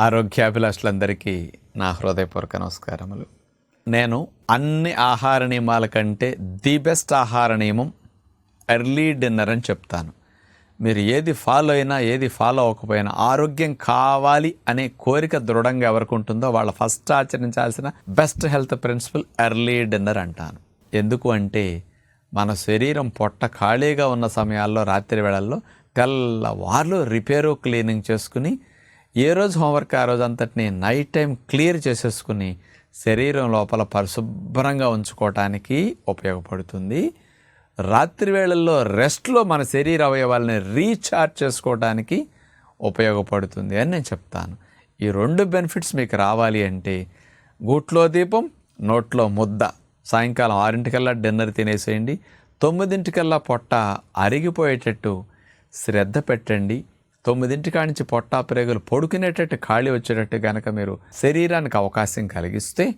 ఆరోగ్యాభిలాషులందరికీ నా హృదయపూర్వక నమస్కారములు. నేను అన్ని ఆహార నియమాల కంటే ది బెస్ట్ ఆహార నియమం ఎర్లీ డిన్నర్ అని చెప్తాను. మీరు ఏది ఫాలో అయినా ఏది ఫాలో అవ్వకపోయినా ఆరోగ్యం కావాలి అనే కోరిక దృఢంగా ఎవరికి ఉంటుందో వాళ్ళ first ఆచరించాల్సిన best health principle early dinner అంటాను. ఎందుకు అంటే మన శరీరం పొట్ట ఖాళీగా ఉన్న సమయాల్లో రాత్రి వేళల్లో తెల్లవార్లు రిపేరు క్లీనింగ్ చేసుకుని ఏ రోజు హోంవర్క్ ఆ రోజు అంతటిని నైట్ టైం క్లియర్ చేసేసుకుని శరీరం లోపల పరిశుభ్రంగా ఉంచుకోవటానికి ఉపయోగపడుతుంది. రాత్రి వేళల్లో రెస్ట్లో మన శరీర అవయవాలని రీఛార్జ్ చేసుకోవడానికి ఉపయోగపడుతుంది అని నేను చెప్తాను. ఈ రెండు బెనిఫిట్స్ మీకు రావాలి అంటే గూట్లో దీపం నోట్లో ముద్ద. సాయంకాలం ఆరింటికల్లా డిన్నర్ తినేసేయండి. తొమ్మిదింటికల్లా పొట్ట అరిగిపోయేటట్టు శ్రద్ధ పెట్టండి. తొమ్మిదింటి కానించి పొట్టా ప్రేగులు పడుకునేటట్టు ఖాళీ వచ్చేటట్టు కనుక మీరు శరీరానికి అవకాశం కలిగిస్తే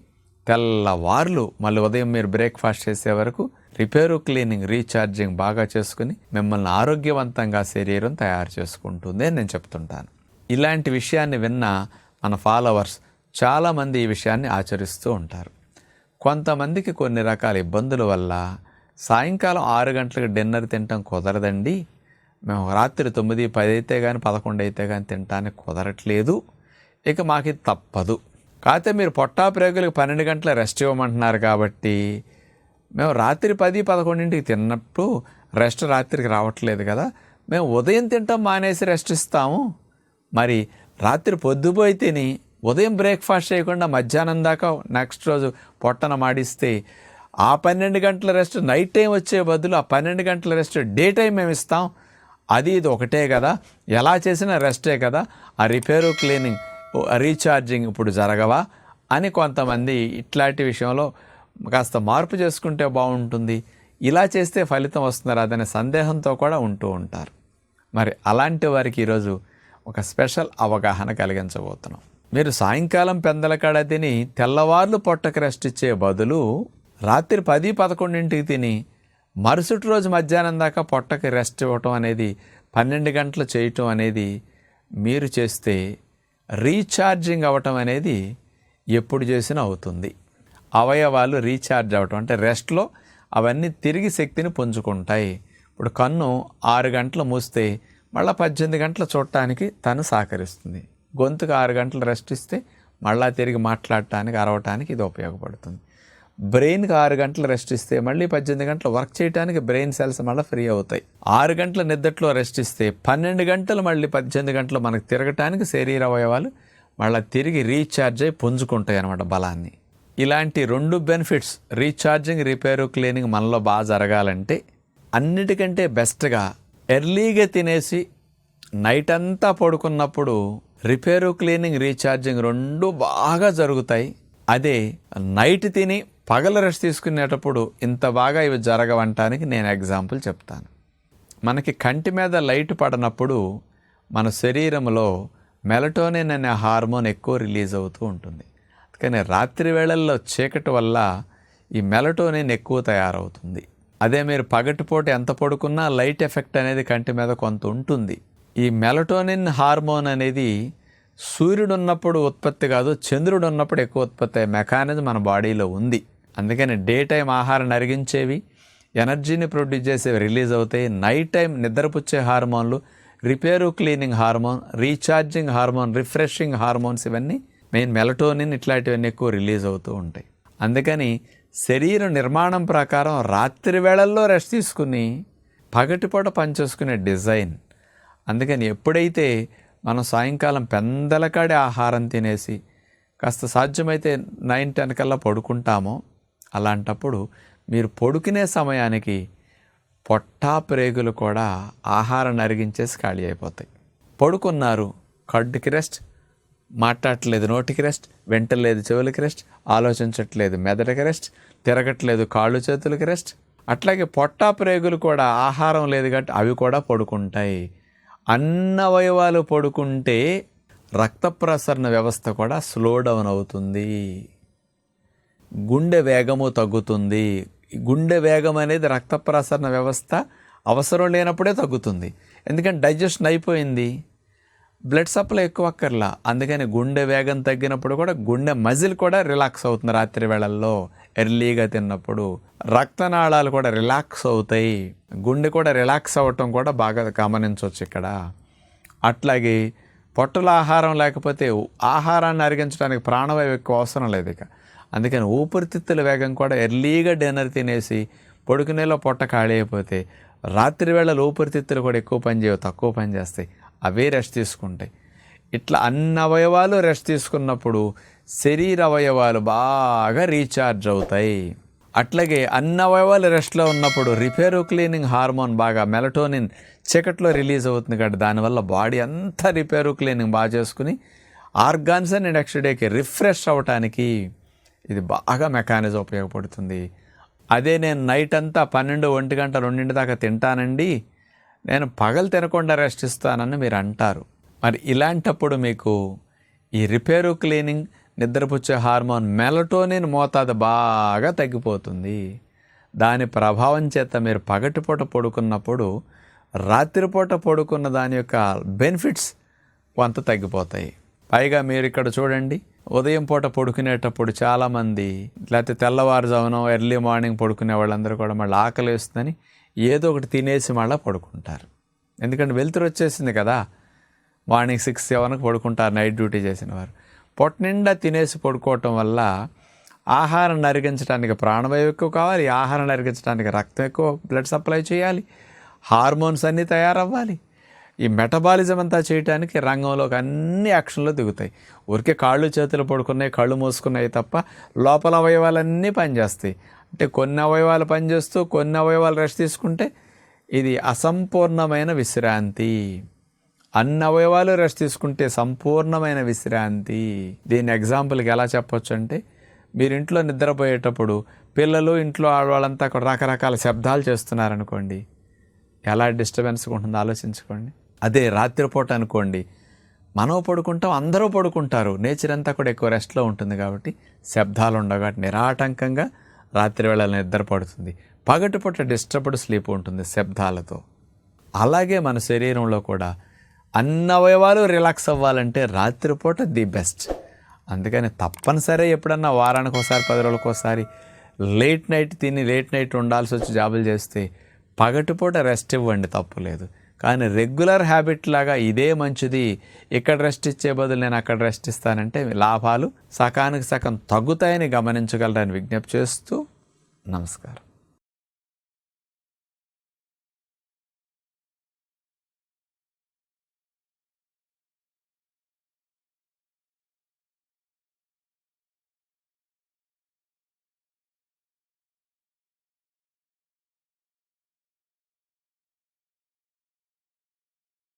తెల్లవార్లు మళ్ళీ ఉదయం మీరు బ్రేక్ఫాస్ట్ చేసే వరకు రిపేరు క్లీనింగ్ రీఛార్జింగ్ బాగా చేసుకుని మిమ్మల్ని ఆరోగ్యవంతంగా శరీరం తయారు చేసుకుంటుంది అని నేను చెప్తుంటాను. ఇలాంటి విషయాన్ని విన్న మన ఫాలోవర్స్ చాలామంది ఈ విషయాన్ని ఆచరిస్తూ ఉంటారు. కొంతమందికి కొన్ని రకాల ఇబ్బందుల వల్ల సాయంకాలం ఆరు గంటలకు డిన్నర్ తినటం కుదరదండి. మేము రాత్రి తొమ్మిది పది అయితే కానీ పదకొండు అయితే కానీ తినటానికి కుదరట్లేదు. ఇక మాకు ఇది తప్పదు. కాకపోతే మీరు పొట్టా ప్రేగులకు పన్నెండు గంటల రెస్ట్ ఇవ్వమంటున్నారు కాబట్టి మేము రాత్రి పది పదకొండింటికి తిన్నప్పుడు రెస్ట్ రాత్రికి రావట్లేదు కదా. మేము ఉదయం తింటాం మానేసి రెస్ట్ ఇస్తాము. మరి రాత్రి పొద్దుపోయి తిని ఉదయం బ్రేక్ఫాస్ట్ చేయకుండా మధ్యాహ్నం దాకా నెక్స్ట్ రోజు పొట్టన మాడిస్తే ఆ పన్నెండు గంటల రెస్ట్ నైట్ టైం వచ్చే బదులు ఆ పన్నెండు గంటల రెస్ట్ డే టైం మేము ఇస్తాం. అది ఇది ఒకటే కదా. ఎలా చేసినా రెస్టే కదా. ఆ రిపేరు క్లీనింగ్ రీఛార్జింగ్ ఇప్పుడు జరగవా అని కొంతమంది ఇట్లాంటి విషయంలో కాస్త మార్పు చేసుకుంటే బాగుంటుంది. ఇలా చేస్తే ఫలితం వస్తుంది అదనే సందేహంతో కూడా ఉంటూ ఉంటారు. మరి అలాంటి వారికి ఈరోజు ఒక స్పెషల్ అవగాహన కలిగించబోతున్నాం. మీరు సాయంకాలం పెందలకాడ తిని తెల్లవార్లు పొట్టకు రెస్ట్ ఇచ్చే బదులు రాత్రి పది పదకొండింటికి తిని మరుసటి రోజు మధ్యాహ్నం దాకా పొట్టకి రెస్ట్ ఇవ్వటం అనేది పన్నెండు గంటలు చేయటం అనేది మీరు చేస్తే రీఛార్జింగ్ అవ్వటం అనేది ఎప్పుడు చేసినా అవుతుంది. అవయవాలు రీఛార్జ్ అవ్వటం అంటే రెస్ట్లో అవన్నీ తిరిగి శక్తిని పుంజుకుంటాయి. ఇప్పుడు కన్ను ఆరు గంటలు మూస్తే మళ్ళీ పద్దెనిమిది గంటలు చూడటానికి తను సహకరిస్తుంది. గొంతుకు ఆరు గంటలు రెస్ట్ ఇస్తే మళ్ళీ తిరిగి మాట్లాడటానికి అరవటానికి ఇది ఉపయోగపడుతుంది. బ్రెయిన్కి ఆరు గంటలు రెస్ట్ ఇస్తే మళ్ళీ పద్దెనిమిది గంటలు వర్క్ చేయడానికి బ్రెయిన్ సెల్స్ మళ్ళీ ఫ్రీ అవుతాయి. ఆరు గంటల నిద్దట్లో రెస్ట్ ఇస్తే పన్నెండు గంటలు మళ్ళీ పద్దెనిమిది గంటలు మనకు తిరగటానికి శరీర అవయవాలు మళ్ళీ తిరిగి రీఛార్జ్ అయి పుంజుకుంటాయి అన్నమాట బలాన్ని. ఇలాంటి రెండు బెనిఫిట్స్ రీఛార్జింగ్ రిపేరు క్లీనింగ్ మనలో బాగా జరగాలంటే అన్నిటికంటే బెస్ట్గా ఎర్లీగా తినేసి నైట్ అంతా పడుకున్నప్పుడు రిపేరు క్లీనింగ్ రీఛార్జింగ్ రెండు బాగా జరుగుతాయి. అదే నైట్ తిని పగల రెస్ట్ తీసుకునేటప్పుడు ఇంత బాగా ఇవి జరగవంటానికి నేను ఎగ్జాంపుల్ చెప్తాను. మనకి కంటి మీద లైట్ పడినప్పుడు మన శరీరంలో మెలటోనిన్ అనే హార్మోన్ ఎక్కువ రిలీజ్ అవుతూ ఉంటుంది. కానీ రాత్రి వేళల్లో చీకటి వల్ల ఈ మెలటోనిన్ ఎక్కువ తయారవుతుంది. అదే మీరు పగటిపూట ఎంత పడుకున్నా లైట్ ఎఫెక్ట్ అనేది కంటి మీద కొంత ఉంటుంది. ఈ మెలటోనిన్ హార్మోన్ అనేది సూర్యుడు ఉన్నప్పుడు ఉత్పత్తి కాదు చంద్రుడు ఉన్నప్పుడు ఎక్కువ ఉత్పత్తి అయ్యే మెకానిజం మన బాడీలో ఉంది. అందుకని డే టైం ఆహారం అరిగించేవి ఎనర్జీని ప్రొడ్యూస్ చేసేవి రిలీజ్ అవుతాయి. నైట్ టైం నిద్రపుచ్చే హార్మోన్లు repair cleaning hormone recharging hormone refreshing hormones ఇవన్నీ మెయిన్ మెలటోనిన్ ఇట్లాంటివన్నీ ఎక్కువ రిలీజ్ అవుతూ ఉంటాయి. అందుకని శరీర నిర్మాణం ప్రకారం రాత్రి వేళల్లో రెస్ట్ తీసుకుని పగటిపూట పనిచేసుకునే డిజైన్. అందుకని ఎప్పుడైతే మనం సాయంకాలం పెందలకాడే ఆహారం తినేసి కాస్త సాధ్యమైతే నైన్ టెన్ కల్లా పడుకుంటామో అలాంటప్పుడు మీరు పడుకునే సమయానికి పొట్టా ప్రేగులు కూడా ఆహారం అరిగించేసి ఖాళీ అయిపోతాయి. పడుకున్నారు కడ్డుకి రెస్ట్ మాట్లాడట్లేదు నోటికి రెస్ట్ వెంటలేదు చెవులకి రెస్ట్ ఆలోచించట్లేదు మెదడుకి రెస్ట్ తిరగట్లేదు కాళ్ళు చేతులకి రెస్ట్. అట్లాగే పొట్టా ప్రేగులు కూడా ఆహారం లేదు కాబట్టి అవి కూడా పడుకుంటాయి. అన్నవయవాలు పడుకుంటే రక్త ప్రసరణ వ్యవస్థ కూడా స్లో డౌన్ అవుతుంది. గుండె వేగము తగ్గుతుంది. గుండె వేగం అనేది రక్త ప్రసరణ వ్యవస్థ అవసరం లేనప్పుడే తగ్గుతుంది. ఎందుకంటే డైజెషన్ అయిపోయింది. బ్లడ్ సప్లై ఎక్కువ అక్కర్లా. అందుకని గుండె వేగం తగ్గినప్పుడు కూడా గుండె మజిల్ కూడా రిలాక్స్ అవుతుంది రాత్రి వేళల్లో. ఎర్లీగా తిన్నప్పుడు రక్తనాళాలు కూడా రిలాక్స్ అవుతాయి. గుండె కూడా రిలాక్స్ అవ్వటం కూడా బాగా గమనించవచ్చు ఇక్కడ. అట్లాగే పొట్టల ఆహారం లేకపోతే ఆహారాన్ని అరిగించడానికి ప్రాణవాయువు ఎక్కువ అవసరం లేదు ఇక. అందుకని ఊపిరితిత్తుల వేగం కూడా ఎర్లీగా డిన్నర్ తినేసి పొడుకునేలో పొట్ట ఖాళీ అయిపోతే రాత్రి వేళలో ఊపిరితిత్తులు కూడా ఎక్కువ పని చేయవు తక్కువ పని చేస్తాయి. అవే రెస్ట్ తీసుకుంటాయి. ఇట్లా అన్ని అవయవాలు రెస్ట్ తీసుకున్నప్పుడు శరీర అవయవాలు బాగా రీఛార్జ్ అవుతాయి. అట్లాగే అన్ని అవయవాలు రెస్ట్లో ఉన్నప్పుడు రిపేరు క్లీనింగ్ హార్మోన్ బాగా మెలటోనిన్ చీకట్లో రిలీజ్ అవుతుంది కాబట్టి దానివల్ల బాడీ అంతా రిపేరు క్లీనింగ్ బాగా చేసుకుని ఆర్గాన్స్ అండ్ నెక్స్ట్ డేకి రిఫ్రెష్ అవ్వటానికి ఇది బాగా మెకానిజం ఉపయోగపడుతుంది. అదే నేను నైట్ అంతా పన్నెండు ఒంటి గంట రెండింటి దాకా తింటానండి. నేను పగలు తినకుండా రెస్ట్ ఇస్తానని మీరు అంటారు. మరి ఇలాంటప్పుడు మీకు ఈ రిపేరు క్లీనింగ్ నిద్రపుచ్చే హార్మోన్ మెలటోనిన్ మోతాదు బాగా తగ్గిపోతుంది. దాని ప్రభావం చేత మీరు పగటిపూట పడుకున్నప్పుడు రాత్రిపూట పడుకున్న దాని యొక్క బెనిఫిట్స్ కొంత తగ్గిపోతాయి. పైగా మీరు ఇక్కడ చూడండి ఉదయం పూట పడుకునేటప్పుడు చాలామంది లేకపోతే తెల్లవారుజామున ఎర్లీ మార్నింగ్ పడుకునే వాళ్ళందరూ కూడా మళ్ళీ ఆకలి వేస్తుందని ఏదో ఒకటి తినేసి మళ్ళీ పడుకుంటారు. ఎందుకంటే వెలుతురు వచ్చేసింది కదా. మార్నింగ్ సిక్స్ సెవెన్కి పడుకుంటారు నైట్ డ్యూటీ చేసిన వారు. పొట్ట నిండా తినేసి పడుకోవటం వల్ల ఆహారం నరిగించడానికి ప్రాణవాయువు ఎక్కువ కావాలి ఆహారం నరిగించడానికి రక్తం ఎక్కువ బ్లడ్ సప్లై చేయాలి హార్మోన్స్ అన్నీ తయారవ్వాలి. ఈ మెటబాలిజం అంతా చేయడానికి రంగంలోకి అన్ని యాక్షన్లో దిగుతాయి. ఊరికే కాళ్ళు చేతులు పడుకున్నాయి కళ్ళు మూసుకున్నాయి తప్ప లోపల అవయవాలన్నీ పనిచేస్తాయి. అంటే కొన్ని అవయవాలు పనిచేస్తూ కొన్ని అవయవాలు రెస్ట్ తీసుకుంటే ఇది అసంపూర్ణమైన విశ్రాంతి. అన్ని అవయవాలు రెస్ట్ తీసుకుంటే సంపూర్ణమైన విశ్రాంతి. దీని ఎగ్జాంపుల్కి ఎలా చెప్పొచ్చు అంటే మీరు ఇంట్లో నిద్రపోయేటప్పుడు పిల్లలు ఇంట్లో ఆడవాళ్ళంతా రకరకాల శబ్దాలు చేస్తున్నారనుకోండి. ఎలా డిస్టర్బెన్స్గా ఉంటుందో ఆలోచించుకోండి. అదే రాత్రిపూట అనుకోండి. మనం పడుకుంటాం అందరూ పడుకుంటారు. నేచర్ అంతా కూడా ఎక్కువ రెస్ట్లో ఉంటుంది కాబట్టి శబ్దాలు ఉండవు. కాబట్టి నిరాటంకంగా రాత్రి వేళ నిద్ర పడుతుంది. పగటిపూట డిస్టర్బ్డ్ స్లీప్ ఉంటుంది శబ్దాలతో. అలాగే మన శరీరంలో కూడా అన్ని అవయవాలు రిలాక్స్ అవ్వాలంటే రాత్రిపూట ది బెస్ట్ అందుకని తప్పనిసరి ఎప్పుడన్నా వారానికి ఒకసారి పది రోజులకు ఒకసారి లేట్ నైట్ తిని లేట్ నైట్ ఉండాల్సి వచ్చి జాబులు చేస్తే పగటిపూట రెస్ట్ ఇవ్వండి తప్పు లేదు కానీ రెగ్యులర్ హ్యాబిట్ లాగా ఇదే మంచిది. ఇక్కడ రెస్ట్ ఇచ్చే బదులు నేను అక్కడ రెస్ట్ ఇస్తానంటే లాభాలు సకానికి సగం తగ్గుతాయని గమనించగలరని విజ్ఞప్తి చేస్తూ నమస్కారం.